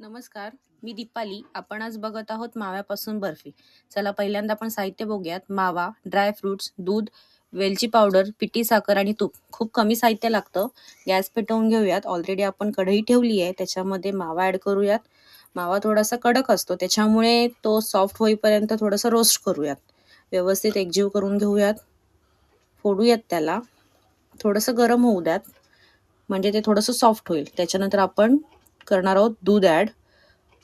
नमस्कार मी दीपाली. आपण आज बघत आहोत माव्यापासून बर्फी. चला पहिल्यांदा आपण साहित्य बघूयात. मावा ड्रायफ्रुट्स दूध वेलची पावडर पिठी साखर आणि तूप. खूप कमी साहित्य लागतं. गॅस पेटवून घेऊयात. ऑलरेडी आपण कढई ठेवली आहे. त्याच्यामध्ये मावा ॲड करूयात. मावा थोडासा कडक असतो. त्याच्यामुळे तो सॉफ्ट होईपर्यंत थोडंसं रोस्ट करूयात. व्यवस्थित एकजीव करून घेऊयात. फोडूयात त्याला. थोडंसं गरम होऊ द्यात. म्हणजे ते थोडंसं सॉफ्ट होईल. त्याच्यानंतर आपण करणार आहोत दूध ॲड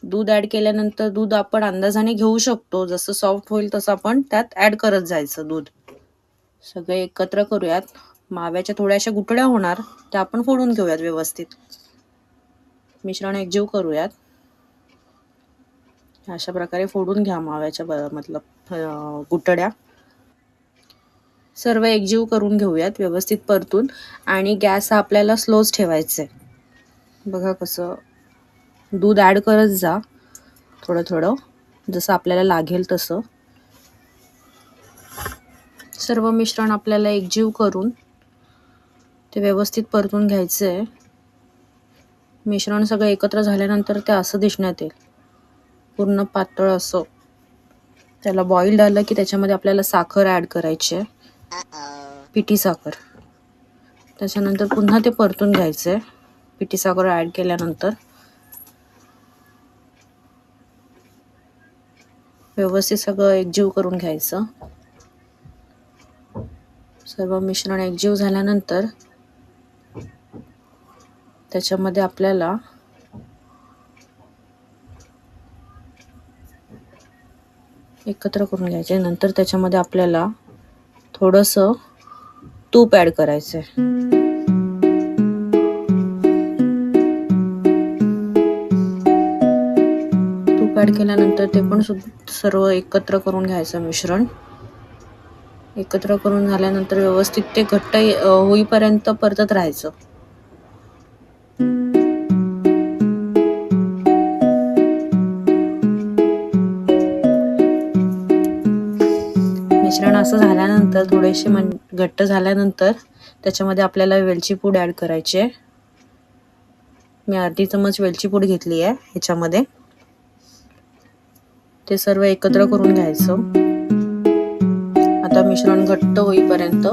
दूध ॲड केल्यानंतर दूध आपण अंदाजाने घेऊ शकतो. जसं सॉफ्ट होईल तसं आपण त्यात ॲड करत जायचं दूध. सगळे एकत्र करूयात. माव्याच्या थोड्याशा गुटड्या होणार त्या आपण फोडून घेऊयात व्यवस्थित. मिश्रण एकजीव करूयात. अशा प्रकारे फोडून घ्या माव्याच्या मतलब गुटड्या सर्व एकजीव करून घेऊयात व्यवस्थित परतून. आणि गॅस हा आपल्याला स्लोच ठेवायचा आहे बघा कसं दूध ॲड करत जा. थोडं थोडं. जसं आपल्याला लागेल तसं. सर्व मिश्रण आपल्याला एकजीव करून ते व्यवस्थित परतून घ्यायचं आहे मिश्रण सगळं एकत्र झाल्यानंतर ते असं दिसण्यात येईल. पूर्ण पातळ असं. त्याला बॉईल आलं की त्याच्यामध्ये आपल्याला साखर ॲड करायची आहे. पिठी साखर. त्याच्यानंतर पुन्हा ते परतून घ्यायचं आहे पिठी साखर ॲड केल्यानंतर. व्यवस्थित सगळं एकजीव करून घ्यायचं. सर्व मिश्रण एकजीव झाल्यानंतर त्याच्यामध्ये आपल्याला एकत्र करून घ्यायचे. नंतर त्याच्यामध्ये आपल्याला थोडंसं तूप ॲड करायचं आहे ॲड केल्यानंतर ते पण सुद्धा सर्व एकत्र करून घ्यायचं मिश्रण. एकत्र करून झाल्यानंतर व्यवस्थित ते घट्ट होईपर्यंत परतत राहायचं. मिश्रण असं झाल्यानंतर थोडेसे मन घट्ट झाल्यानंतर त्याच्यामध्ये आपल्याला वेलची पूड ॲड करायची आहे. मी अर्धी चमच वेलची पूड घेतली आहे ह्याच्यामध्ये. ते सर्व एकत्र करून घ्यायचं. आता मिश्रण घट्ट होईपर्यंत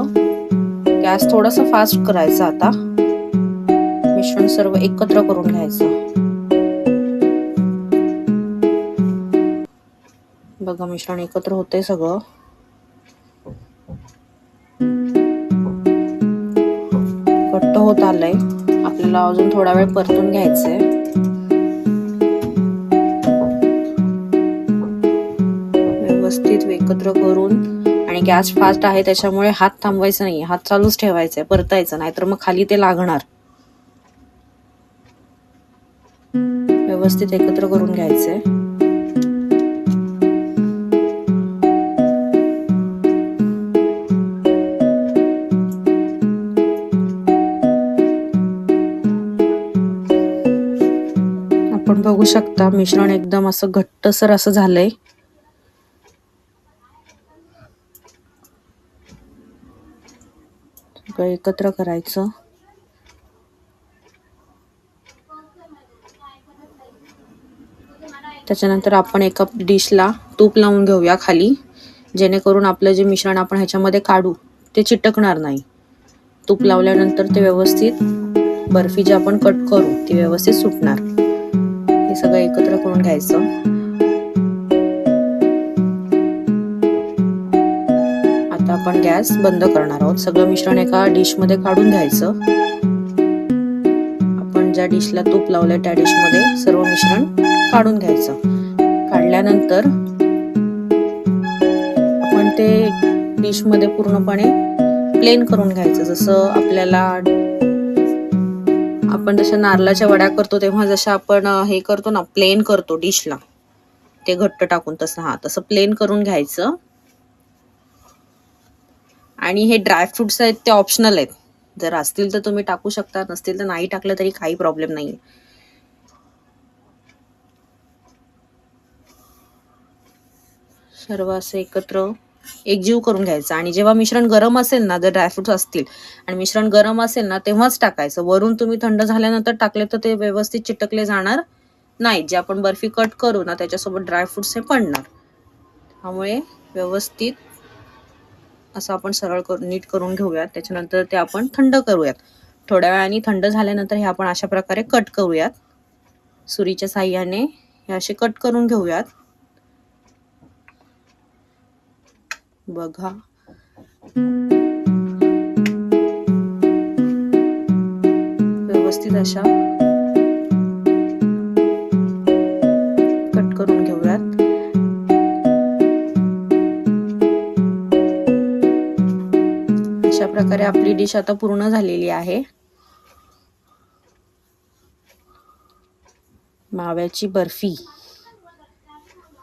गॅस थोडासा फास्ट करायचा आता. मिश्रण सर्व एकत्र करून घ्यायचं. बघा मिश्रण एकत्र होतंय सगळं. घट्ट होत आलंय. आपल्याला अजून थोडा वेळ परतून घ्यायचंय. व्यवस्थित एकत्र करून आणि गॅस फास्ट आहे त्याच्यामुळे हात थांबवायचा नाही हात चालूच ठेवायचा आहे परतायचं नाहीतर मग खाली ते लागणार. व्यवस्थित एकत्र करून घ्यायचंय. आपण बघू शकता मिश्रण एकदम असं घट्टसर असं झालंय. सगळं एकत्र करायचं. त्याच्यानंतर आपण एका डिशला तूप लावून घेऊया खाली. जेणेकरून आपलं जे मिश्रण आपण ह्याच्यामध्ये काढू ते चिटकणार नाही. तूप लावल्यानंतर ते व्यवस्थित बर्फी जी आपण कट करू ती व्यवस्थित सुटणार. हे सगळं एकत्र करून घ्यायचं. आपण गॅस बंद करणार आहोत. सगळं मिश्रण एका डिशमध्ये काढून घ्यायचं. आपण ज्या डिशला तूप लावलंय त्या डिशमध्ये सर्व मिश्रण काढून घ्यायचं. काढल्यानंतर आपण ते डिशमध्ये पूर्णपणे प्लेन करून घ्यायचं. जसं आपल्याला आपण जशा नारळाच्या वड्या करतो तेव्हा जशा आपण हे करतो ना प्लेन करतो डिशला ते घट्ट टाकून तसं हा तसं प्लेन करून घ्यायचं. आणि हे ड्रायफ्रुट्स आहेत ते ऑप्शनल आहेत. जर असतील तर तुम्ही टाकू शकता नसतील तर नाही टाकलं तरी काही प्रॉब्लेम नाही सर्व असं एकत्र एकजीव करून घ्यायचं. आणि जेव्हा मिश्रण गरम असेल ना जर ड्रायफ्रुट्स असतील आणि मिश्रण गरम असेल ना तेव्हाच टाकायचं. वरून तुम्ही थंड झाल्यानंतर टाकले तर ते व्यवस्थित चिटकले जाणार नाही. जे आपण बर्फी कट करू ना त्याच्यासोबत ड्रायफ्रुट्स हे पडणार. त्यामुळे व्यवस्थित असं आपण सरळ करून नीट करून घेऊयात. त्याच्यानंतर ते आपण थंड करूयात. थोड्या वेळाने थंड झाल्यानंतर हे आपण अशा प्रकारे कट करूयात. सुरीच्या साह्याने हे असे कट करून घेऊयात. बघा. व्यवस्थित अशा कट करून घेऊ प्रकारे आपली डिश आता पूर्ण झालेली आहे. माव्याची बर्फी.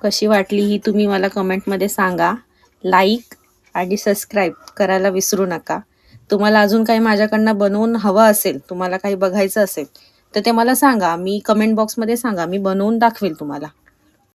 कशी वाटली ही तुम्ही मला कमेंटमध्ये सांगा. लाईक आणि सबस्क्राईब करायला विसरू नका. तुम्हाला अजून काही माझ्याकडनं बनवून हवं असेल तुम्हाला काही बघायचं असेल तर ते मला सांगा. मी कमेंट बॉक्समध्ये सांगा. मी बनवून दाखवेल तुम्हाला.